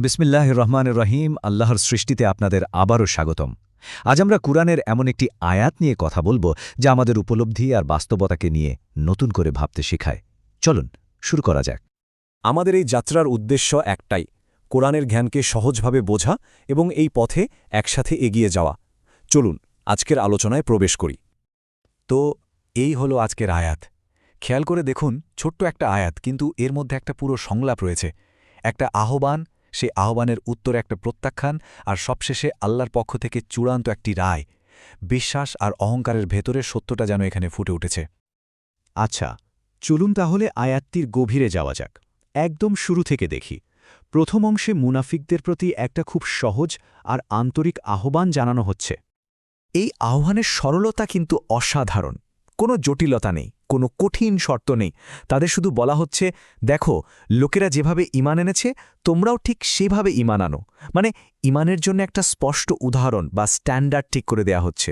বিসমিল্লাহ রহমান রহিম, আল্লাহর সৃষ্টিতে আপনাদের আবারও স্বাগতম। আজ আমরা কুরআনের এমন একটি আয়াত নিয়ে কথা বলব, যা আমাদের উপলব্ধি আর বাস্তবতাকে নিয়ে নতুন করে ভাবতে শেখায়। চলুন, শুরু করা যাক। আমাদের এই যাত্রার উদ্দেশ্য একটাই, কোরআনের জ্ঞানকে সহজভাবে বোঝা এবং এই পথে একসাথে এগিয়ে যাওয়া। চলুন, আজকের আলোচনায় প্রবেশ করি। তো, এই হলো আজকের আয়াত। খেয়াল করে দেখুন, ছোট্ট একটা আয়াত, কিন্তু এর মধ্যে একটা পুরো সংলাপ রয়েছে। একটা আহ্বান সেই আহ্বানের উত্তরে একটা প্রত্যাখ্যান আর সবশেষে আল্লাহর পক্ষ থেকে চূড়ান্ত একটি রায়। বিশ্বাস আর অহংকারের ভেতরে সত্যটা যেন এখানে ফুটে উঠেছে। আচ্ছা চলুন তাহলে আয়াতটির গভীরে যাওয়া যাক। একদম শুরু থেকে দেখি। প্রথম অংশে মুনাফিকদের প্রতি একটা খুব সহজ আর আন্তরিক আহ্বান জানানো হচ্ছে। এই আহ্বানের সরলতা কিন্তু অসাধারণ। কোনো জটিলতা নেই। কোনো কঠিন শর্ত নেই। তাদের শুধু বলা হচ্ছে, দেখো, লোকেরা যেভাবে ইমান এনেছে, তোমরাও ঠিক সেভাবে ইমান আনো। মানে ইমানের জন্য একটা স্পষ্ট উদাহরণ বা স্ট্যান্ডার্ড ঠিক করে দেয়া হচ্ছে।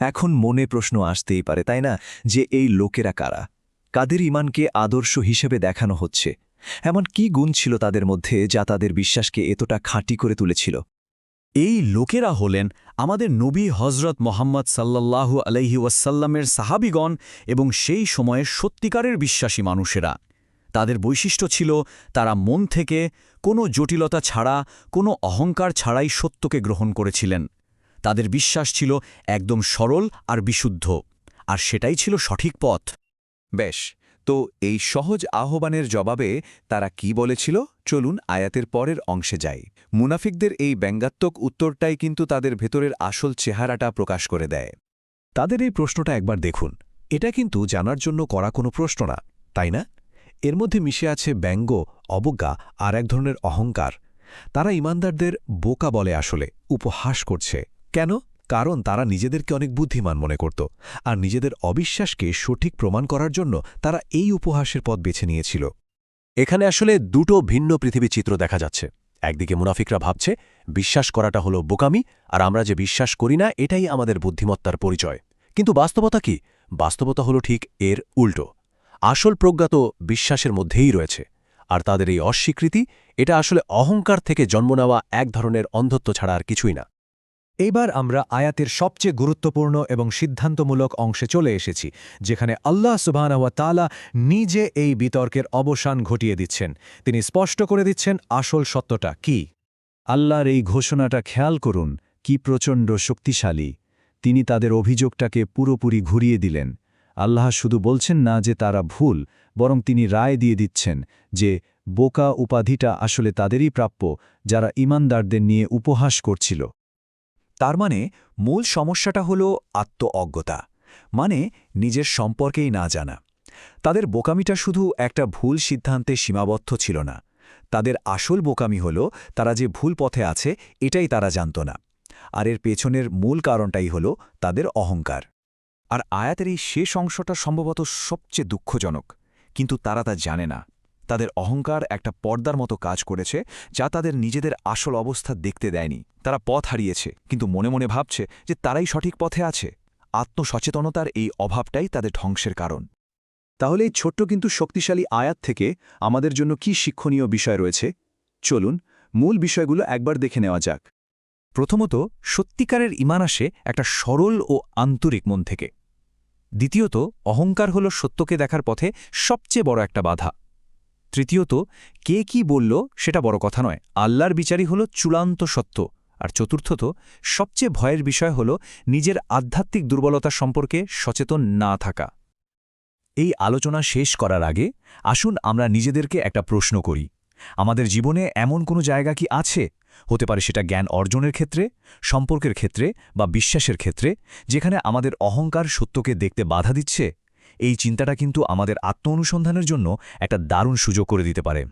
এখন মনে প্রশ্ন আসতেই পারে, তাই না? যে এই লোকেরা কারা? কাদের ইমানকে আদর্শ হিসেবে দেখানো হচ্ছে? এমন কি গুণ ছিল তাদের মধ্যে যা তাদের বিশ্বাসকে এতটা খাঁটি করে তুলেছিল? এই লোকেরা হলেন আমাদের নবী হজরত মোহাম্মদ সাল্লাল্লাহু আলহি ওয়াসাল্লামের সাহাবিগণ এবং সেই সময়ে সত্যিকারের বিশ্বাসী মানুষেরা। তাদের বৈশিষ্ট্য ছিল, তারা মন থেকে কোনো জটিলতা ছাড়া, কোনো অহংকার ছাড়াই সত্যকে গ্রহণ করেছিলেন। তাদের বিশ্বাস ছিল একদম সরল আর বিশুদ্ধ, আর সেটাই ছিল সঠিক পথ। বেশ তো এই সহজ আহ্বানের জবাবে তারা কি বলেছিল? চলুন আয়াতের পরের অংশে যাই। মুনাফিকদের এই ব্যঙ্গাত্মক উত্তরটাই কিন্তু তাদের ভেতরের আসল চেহারাটা প্রকাশ করে দেয়। তাদের এই প্রশ্নটা একবার দেখুন। এটা কিন্তু জানার জন্য করা কোনো প্রশ্ন না, তাই না? এর মধ্যে মিশে আছে ব্যঙ্গ, অবজ্ঞা আর এক ধরনের অহংকার। তারা ইমানদারদের বোকা বলে আসলে, উপহাস করছে। কেন? কারণ তারা নিজেদেরকে অনেক বুদ্ধিমান মনে করত, আর নিজেদের অবিশ্বাসকে সঠিক প্রমাণ করার জন্য তারা এই উপহাসের পথ বেছে নিয়েছিল। এখানে আসলে দুটো ভিন্ন পৃথিবী চিত্র দেখা যাচ্ছে। একদিকে মুনাফিকরা ভাবছে, বিশ্বাস করাটা হলো বোকামি, আর আমরা যে বিশ্বাস করি না, এটাই আমাদের বুদ্ধিমত্তার পরিচয়। কিন্তু বাস্তবতা কি? বাস্তবতা হলো ঠিক এর উল্টো। আসল প্রজ্ঞা তো বিশ্বাসের মধ্যেই রয়েছে, আর তাদের এই অস্বীকৃতি, এটা আসলে অহংকার থেকে জন্ম নেওয়া এক ধরনের অন্ধত্ব ছাড়া আর কিছুই না। এইবার আমরা আয়াতের সবচেয়ে গুরুত্বপূর্ণ এবং সিদ্ধান্তমূলক অংশে চলে এসেছি, যেখানে আল্লাহ সুবাহানওয়া তালা নিজে এই বিতর্কের অবসান ঘটিয়ে দিচ্ছেন। তিনি স্পষ্ট করে দিচ্ছেন আসল সত্যটা কি। আল্লাহর এই ঘোষণাটা খেয়াল করুন, কি প্রচণ্ড শক্তিশালী। তিনি তাদের অভিযোগটাকে পুরোপুরি ঘুরিয়ে দিলেন। আল্লাহ শুধু বলছেন না যে তারা ভুল, বরং তিনি রায় দিয়ে দিচ্ছেন যে বোকা উপাধিটা আসলে তাদেরই প্রাপ্য, যারা ইমানদারদের নিয়ে উপহাস করছিল। তার মানে মূল সমস্যাটা হল আত্ম অজ্ঞতা মানে নিজের সম্পর্কেই না জানা। তাদের বোকামিটা শুধু একটা ভুল সিদ্ধান্তে সীমাবদ্ধ ছিল না। তাদের আসল বোকামি হল তারা যে ভুল পথে আছে, এটাই তারা জানত না। আর এর পেছনের মূল কারণটাই হল তাদের অহংকার। আর আয়াতের এই শেষ অংশটা সম্ভবত সবচেয়ে দুঃখজনক, কিন্তু তারা তা জানে না। তাদের অহংকার একটা পর্দার মতো কাজ করেছে যা তাদের নিজেদের আসল অবস্থা দেখতে দেয়নি। তারা পথ হারিয়েছে, কিন্তু মনে মনে ভাবছে যে তারাই সঠিক পথে আছে। আত্মসচেতনতার এই অভাবটাই তাদের ধ্বংসের কারণ। তাহলে এই ছোট্ট কিন্তু শক্তিশালী আয়াত থেকে আমাদের জন্য কি শিক্ষণীয় বিষয় রয়েছে? চলুন, মূল বিষয়গুলো একবার দেখে নেওয়া যাক। প্রথমত, সত্যিকারের ইমান আসে একটা সরল ও আন্তরিক মন থেকে। দ্বিতীয়ত, অহংকার হল সত্যকে দেখার পথে সবচেয়ে বড় একটা বাধা। তৃতীয়ত, কে কি বলল সেটা বড় কথা নয়। আল্লাহর বিচারই হল চূড়ান্ত সত্য। আর চতুর্থত, সবচেয়ে ভয়ের বিষয় হল নিজের আধ্যাত্মিক দুর্বলতা সম্পর্কে সচেতন না থাকা। এই আলোচনা শেষ করার আগে, আসুন আমরা নিজেদেরকে একটা প্রশ্ন করি। আমাদের জীবনে এমন কোনো জায়গা কি আছে? হতে পারে সেটা জ্ঞান অর্জনের ক্ষেত্রে, সম্পর্কের ক্ষেত্রে বা বিশ্বাসের ক্ষেত্রে, যেখানে আমাদের অহংকার সত্যকে দেখতে বাধা দিচ্ছে? এই চিন্তাটা কিন্তু আমাদের আত্ম অনুসন্ধানের জন্য একটা দারুণ সুযোগ করে দিতে পারে।